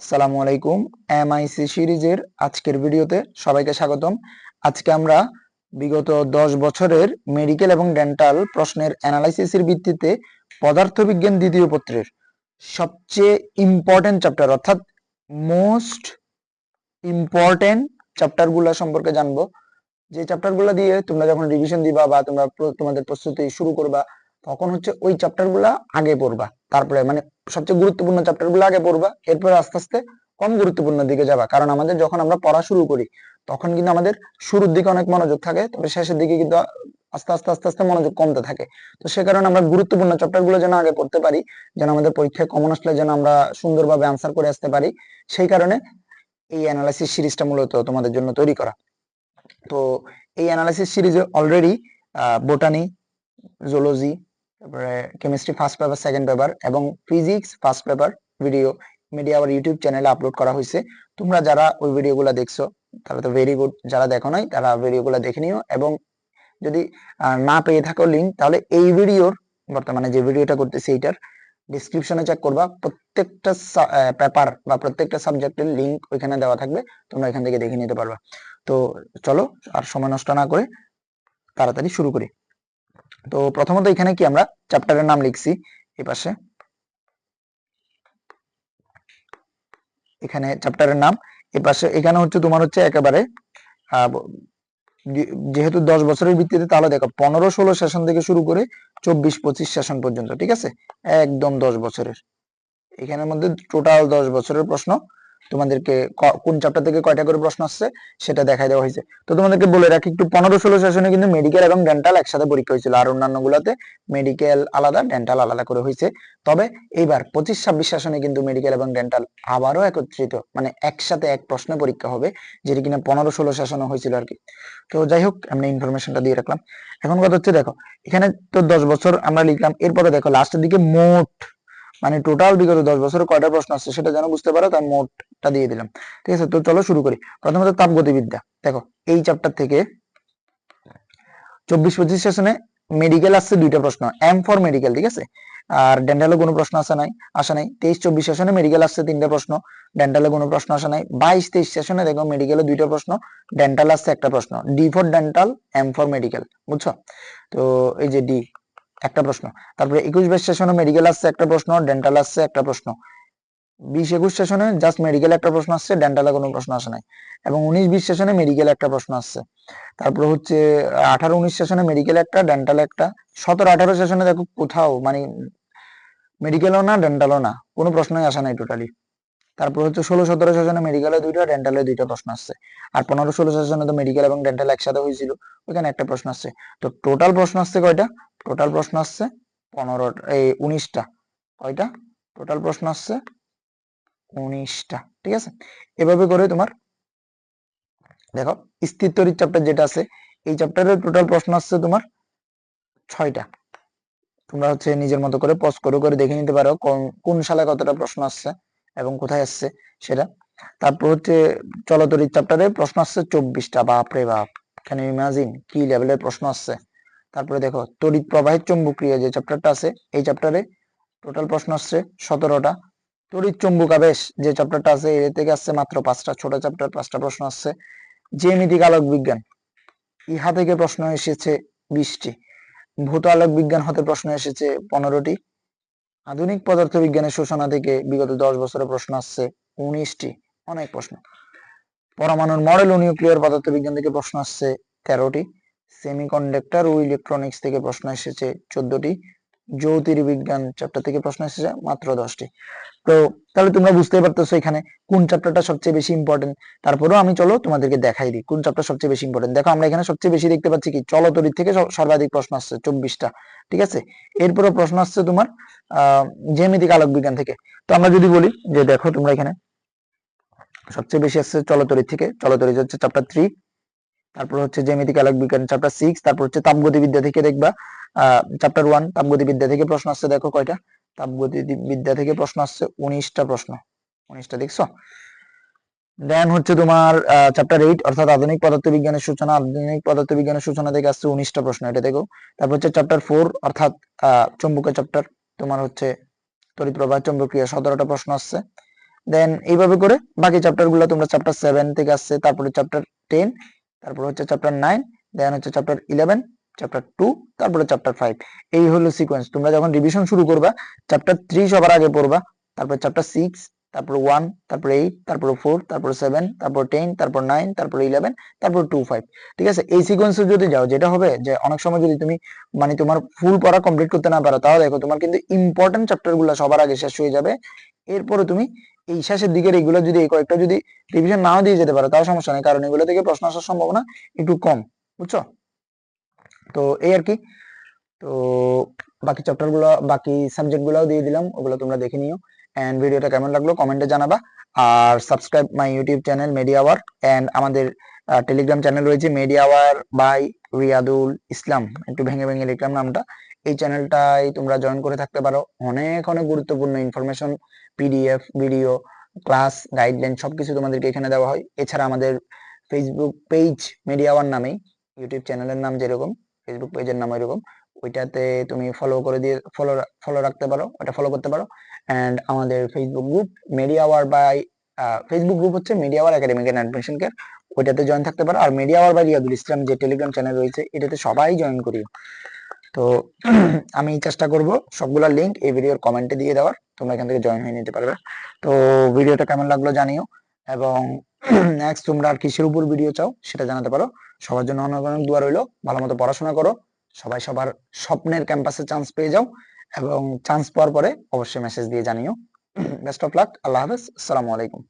আসসালামু আলাইকুম এমআইসি সিরিজের আজকের ভিডিওতে সবাইকে স্বাগতম। আজকে আমরা বিগত দশ বছরের মেডিকেল এবং ডেন্টাল প্রশ্নের অ্যানালাইসিসের ভিত্তিতে পদার্থবিজ্ঞান দ্বিতীয় পত্রের সবচেয়ে ইম্পর্টেন্ট চ্যাপ্টার অর্থাৎ মোস্ট ইম্পর্টেন্ট চ্যাপ্টারগুলো সম্পর্কে জানব। যে চ্যাপ্টারগুলো দিয়ে তোমরা যখন রিভিশন দিবা বা তোমরা তোমাদের প্রস্তুতি শুরু করবা তখন হচ্ছে ওই চ্যাপ্টারগুলো আগে পড়বা। তারপরে মানে সবচেয়ে গুরুত্বপূর্ণ চ্যাপ্টারগুলো আগে পড়বা, এরপরে আস্তে আস্তে কম গুরুত্বপূর্ণ দিকে যাবা। কারণ আমাদের যখন আমরা পড়া শুরু করি, তখন কিন্তু আমাদের শুরুর দিকে অনেক মনোযোগ থাকে, তবে শেষের দিকে কিন্তু আস্তে আস্তে আস্তে আস্তে মনোযোগ কমতে থাকে। তো সে কারণে আমরা গুরুত্বপূর্ণ চ্যাপ্টারগুলো যেন আগে পড়তে পারি, যেন আমাদের পরীক্ষায় কমন আসলে যেন আমরা সুন্দরভাবে আনসার করে আসতে পারি, সেই কারণে এই অ্যানালাইসিস সিরিজটা মূলত তোমাদের জন্য তৈরি করা। তো এই অ্যানালাইসিস সিরিজে অলরেডি বোটানি জুলজি তারপরে chemistry first paper second paper এবং physics first paper video media আবার ইউটিউব চ্যানেলে আপলোড করা হয়েছে। তোমরা যারা ওই ভিডিওগুলো দেখছ তারা তো ভেরি গুড যারা দেখো নাই, তারা ভিডিওগুলো দেখে নিও এবং যদি না পেয়ে থাকো লিঙ্ক তাহলে এই ভিডিওর বর্তমানে যে ভিডিওটা করতেছি এইটার ডিসক্রিপশনে চেক করবা। প্রত্যেকটা পেপার বা প্রত্যেকটা সাবজেক্টের লিঙ্ক ওইখানে দেওয়া থাকবে, তোমরা এখান থেকে দেখে নিতে পারবা। তো চলো, আর সময় নষ্ট না করে তাড়াতাড়ি শুরু করি। তো প্রথমত এখানে কি আমরা চ্যাপ্টারের নাম লিখছি এই পাশে। এখানে চ্যাপ্টারের নাম এই পাশে, এখানে হচ্ছে তোমার হচ্ছে একেবারে যেহেতু দশ বছরের ভিত্তিতে, তাহলে দেখো পনেরো ষোলো সেশন থেকে শুরু করে চব্বিশ পঁচিশ সেশন পর্যন্ত, ঠিক আছে? একদম দশ বছরের। এখানের মধ্যে টোটাল দশ বছরের প্রশ্ন। তোমাদেরকে কোন চ্যাপ্টার থেকে কয়টা করে প্রশ্ন আসছে, সেটা দেখাই দেওয়া হয়েছে। তো তোমাদেরকে বলে রাখি, একটু পনেরো ষোলো সেশনে কিন্তু মেডিকেল এবং ডেন্টাল একসাথে পরীক্ষা হয়েছিল, আর অন্যান্য গুলাতে মেডিকেল আলাদা ডেন্টাল আলাদা করে হয়েছে। তবে এইবার পঁচিশ ছাব্বিশ সেশনে কিন্তু মেডিকেল এবং ডেন্টাল আবারও একত্রিত মানে একসাথে এক প্রশ্নে পরীক্ষা হবে, যেটি কিনা পনেরো ষোলো সেশনে হয়েছিল আর কি। তো যাই হোক, আমরা ইনফরমেশনটা দিয়ে রাখলাম। এখন কথা হচ্ছে, দেখো, এখানে তো দশ বছর আমরা লিখলাম, এরপরে দেখো লাস্টের দিকে মোট মানে টোটাল বিগত দশ বছরে কয়টা প্রশ্ন আসছে, সেটা যেন বুঝতে পারো তার মোটটা দিয়ে দিলাম। ঠিক আছে, তো চলো শুরু করি। প্রথমত তাপগতিবিদ্যা। দেখো, এই চ্যাপ্টার থেকে চব্বিশ পঁচিশ সেশনে মেডিকেল আসছে দুইটা প্রশ্ন। এম ফর মেডিকেল ঠিক আছে? আর ডেন্টালে কোনো প্রশ্ন আসে নাই আসে নাই। তেইশ চব্বিশ সেশনে মেডিকেল আসছে তিনটা প্রশ্ন। ডেন্টালে কোনো প্রশ্ন আসে নাই। বাইশ তেইশ সেশনে দেখো মেডিকেলে দুইটা প্রশ্ন ডেন্টাল আসছে একটা প্রশ্ন। D for dental M for medical বুঝছ? তো এই যে ডি একটা প্রশ্ন। তারপরে একুশ বাইশ সেশনে মেডিকেল আসছে একটা প্রশ্ন ডেন্টাল আসছে একটা প্রশ্ন। বিশ একুশ সেশনে জাস্ট মেডিকেল একটা প্রশ্ন আসছে ডেন্টালে কোনো প্রশ্ন আসে নাই। এবং উনিশ বিশ সেশনে মেডিকেল একটা প্রশ্ন আসছে। তারপর হচ্ছে, আঠারো উনিশ সেশনে মেডিকেল একটা ডেন্টাল একটা। সতেরো আঠারো সেশনে দেখো কোথাও মানে মেডিকেলও না ডেন্টালও না, কোনো প্রশ্নই আসে নাই টোটালি তারপর হচ্ছে ষোলো সতেরো সেশনে মেডিকেলে দুইটা ডেন্টালে দুইটা প্রশ্ন আসছে। আর পনেরো ষোলো সেশনে তো মেডিকেল এবং ডেন্টাল একসাথে হয়েছিল, ওইখানে একটা প্রশ্ন আসছে। তো টোটাল প্রশ্ন আসছে কয়টা? টোটাল প্রশ্ন আসছে পনেরো, এই উনিশটা। কয়টা? টোটাল প্রশ্ন আসছে উনিশটা, ঠিক আছে? এভাবে করে তোমার দেখো স্থিরতরিত চ্যাপ্টার যেটা আছে, এই চ্যাপ্টারের টোটাল প্রশ্ন আসছে তোমার ছয়টা। তোমরা হচ্ছে নিজের মতো করে পজ করে করে দেখে নিতে পারো কোন- সালে কতটা প্রশ্ন আসছে এবং কোথায় আসছে সেটা। তারপর হচ্ছে চলতরিত চ্যাপ্টারে প্রশ্ন আসছে চব্বিশটা, বাপরে বাপ! ক্যান ইমাজিন কি লেভেলের প্রশ্ন আসছে? তারপরে দেখো, তড়িৎ প্রবাহের চুম্বকীয় যে চ্যাপ্টারটা আছে, এই চ্যাপ্টারে টোটাল প্রশ্ন আসছে সতেরোটা তড়িৎ চুম্বক আবেশ যে চ্যাপ্টারটা আছে, এর থেকে আসছে মাত্র পাঁচটা, ছোট চ্যাপ্টার পাঁচটা প্রশ্ন আসছে। জ্যামিতিক আলোক বিজ্ঞান, ইহা থেকে প্রশ্ন এসেছে বিশটি। ভূত আলোক বিজ্ঞান হতে প্রশ্ন এসেছে পনেরোটি। আধুনিক পদার্থ বিজ্ঞানের সূচনা থেকে বিগত দশ বছরে প্রশ্ন আসছে উনিশটি। অনেক প্রশ্ন। পরমাণুর মডেল ও নিউক্লিয়ার পদার্থ বিজ্ঞান থেকে প্রশ্ন আসছে তেরোটি। সেমিকন্ডাক্টর ও ইলেকট্রনিক্স থেকে প্রশ্ন এসেছে চোদ্দটি। জ্যোতির্বিজ্ঞান চ্যাপ্টার থেকে প্রশ্ন এসেছে, মাত্র দশটি। তো তাহলে তোমরা বুঝতেই পারতেছো এখানে কোন চ্যাপ্টারটা সবচেয়ে বেশি ইম্পর্টেন্ট তারপরেও আমি চলো তোমাদেরকে দেখাই দিই, কোন চ্যাপ্টার সবচেয়ে বেশি ইম্পর্টেন্ট দেখো, আমরা এখানে সবচেয়ে বেশি দেখতে পাচ্ছি কি? চলতরিত থেকে সর্বাধিক প্রশ্ন আসছে, চব্বিশটা, ঠিক আছে? এরপরে প্রশ্ন আসছে তোমার, আহ, জ্যামিতিক আলোক বিজ্ঞান থেকে। তো আমরা যদি বলি যে দেখো তোমরা এখানে সবচেয়ে বেশি আসছে চলতরিত থেকে চলতরিত হচ্ছে চ্যাপ্টার থ্রি তারপর হচ্ছে জ্যামিতিক আলোক বিজ্ঞান চ্যাপ্টার সিক্স তারপর হচ্ছে তাপগতিবিদ্যা থেকে দেখবা চ্যাপ্টার ওয়ান তাপগতিবিদ্যা থেকে প্রশ্ন আসছে, দেখো কয়টা? তাপগতিবিদ্যা থেকে প্রশ্ন আসছে, উনিশটা প্রশ্ন। উনিশটা দেখছ? দেন হচ্ছে তোমার চ্যাপ্টার এইট অর্থাৎ আধুনিক পদার্থবিজ্ঞানের সূচনা, আধুনিক পদার্থবিজ্ঞানের সূচনা থেকে আসছে উনিশটা প্রশ্ন, এটা দেখো। তারপর হচ্ছে চ্যাপ্টার ফোর অর্থাৎ চুম্বকের চ্যাপ্টার তোমার হচ্ছে তড়িৎ প্রবাহ চুম্বকীয় সতেরোটা প্রশ্ন আসছে। দেন এইভাবে করে বাকি চ্যাপ্টারগুলো তোমরা চ্যাপ্টার সেভেন থেকে আসছে, তারপরে চ্যাপ্টার টেন তারপর হচ্ছে চ্যাপ্টার নাইন দেন হচ্ছে চ্যাপ্টার ইলেভেন চ্যাপ্টার টু তারপরে চ্যাপ্টার ফাইভ এই হলো সিকোয়েন্স তোমরা যখন রিভিশন শুরু করবা চ্যাপ্টার থ্রি সবার আগে পড়বা, তারপর চ্যাপ্টার সিক্স তারপর ওয়ান তারপর এইট তারপর ফোর তারপর সেভেন তারপর টেন তারপর নাইন তারপর ইলেভেন তারপর টু ফাইভ ঠিক আছে? এই সিকোয়েন্সে যদি যাও, যেটা হবে যে অনেক সময় যদি তুমি মানে তোমার ফুল পড়া কমপ্লিট করতে না পারো, তাহলে দেখো তোমার কিন্তু ইম্পর্টেন্ট চ্যাপ্টারগুলো সবার আগে শেষ হয়ে যাবে। এরপরে তুমি এই শেষের দিকের এইগুলো যদি এই কয়েকটা যদি রিভিশন নাও দিয়ে যেতে পারো, তাও সমস্যা নেই, কারণ এগুলো থেকে প্রশ্ন আসার সম্ভাবনা একটু কম, বুঝছ? তো এই আর কি। তো বাকি চ্যাপ্টারগুলো, বাকি সাবজেক্ট গুলাও দিয়ে দিলাম, ওগুলো তোমরা দেখে নিও। এন্ড ভিডিওটা কেমন লাগল কমেন্টে জানাবা। আর subscribe my YouTube channel media hour and আমাদের টেলিগ্রাম চ্যানেল রয়েছে media hour by Riyadul Islam একটু ভেঙে ভেঙে লিখলাম নামটা। এই চ্যানেলটাই তোমরা জয়েন করে থাকতে পারো। অনেক অনেক গুরুত্বপূর্ণ information PDF video class guideline সবকিছু তোমাদেরকে এখানে দেওয়া হয়। এছাড়া আমাদের ফেসবুক পেজ মিডিয়া আওয়ার নামেই ইউটিউব চ্যানেলের নাম যেরকম ফেসবুক পেজের নাম এরকম ওইটাতে তুমি ফলো করে দিয়ে ফলো ফলো রাখতে পারো, ওটা ফলো করতে পারো। অ্যান্ড আমাদের Facebook group media hour by Facebook group হচ্ছে media hour academic and admission care ওইটাতে জয়েন থাকতে পারো। আর media hour by Riyadul Islam যে টেলিগ্রাম চ্যানেল রয়েছে, এটাতে সবাই জয়েন করিও। তো আমি চেষ্টা করব। সবগুলা লিংক এই ভিডিওর কমেন্টে দিয়ে দেওয়ার। তোমরা এখান থেকে জয়েন হয়ে নিতে পারবে। তো ভিডিওটা কেমন লাগল জানিও। এবং নেক্সট তোমরা আর কিসের উপর ভিডিও চাও সেটা জানাতে পারো। সবার জন্য অনেক অনেক দোয়া রইল। ভালো মতো পড়াশোনা করো। সবাই সবার স্বপ্নের ক্যাম্পাসে চান্স পেয়ে যাও। এবং চান্স পাওয়ার পরে অবশ্যই মেসেজ দিয়ে জানিও। বেস্ট অফ লাক আল্লাহ হাফেজ। আসসালামু আলাইকুম।